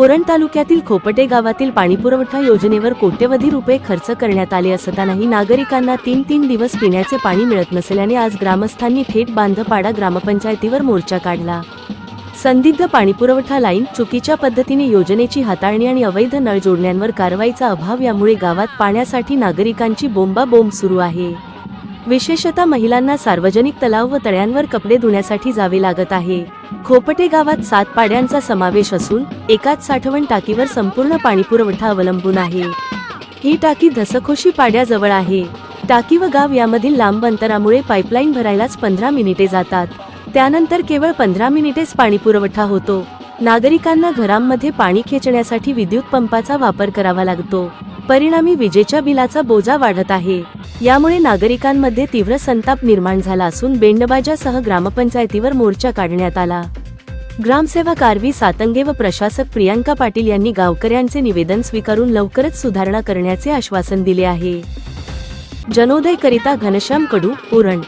उरण तालुक्यातील खोपटे गावातील पाणीपुरवठा योजनेवर कोट्यवधी रुपये खर्च करण्यात आले असतानाही नागरिकांना तीन तीन दिवस पिण्याचे पाणी मिळत नसल्याने आज ग्रामस्थांनी थेट बांधपाडा ग्रामपंचायतीवर मोर्चा काढला. संदिग्ध पाणीपुरवठा लाईन चुकीच्या पद्धतीने योजनेची हाताळणी आणि अवैध नळ जोडण्यांवर कारवाईचा अभाव यामुळे गावात पाण्यासाठी नागरिकांची बोंबाबोंब सुरू आहे. विशेषतः महिलांना सार्वजनिक तलाव व तळ्यांवर कपडे धुण्यासाठी जावे लागत आहे. खोपटे गावात सात पाड्यांचा समावेश असून एकाच साठवण टाकीवर संपूर्ण पाणीपुरवठा अवलंबून आहे. ही टाकी धसखोशी पाड्याजवळ आहे. टाकी व गाव यामधील लांब अंतरामुळे पाईपलाईन भरायलाच पंधरा मिनिटे जातात. त्यानंतर केवळ पंधरा मिनिटेच पाणीपुरवठा होतो. नागरिकांना घरांमध्ये पाणी खेचण्यासाठी विद्युत पंपाचा वापर करावा लागतो. परिणामी विजेच्या बिलाचा बोजा वाढत आहे. यामुळे नागरिकांमध्ये तीव्र संताप निर्माण झाला असून बेंडबाजासह ग्रामपंचायतीवर मोर्चा काढण्यात आला. ग्रामसेवक आरवी सातंगे व प्रशासक प्रियांका पाटील यांनी गावकऱ्यांचे निवेदन स्वीकारून लवकरच सुधारणा करण्याचे आश्वासन दिले आहे. जनोदय करिता घनश्याम कडू उरण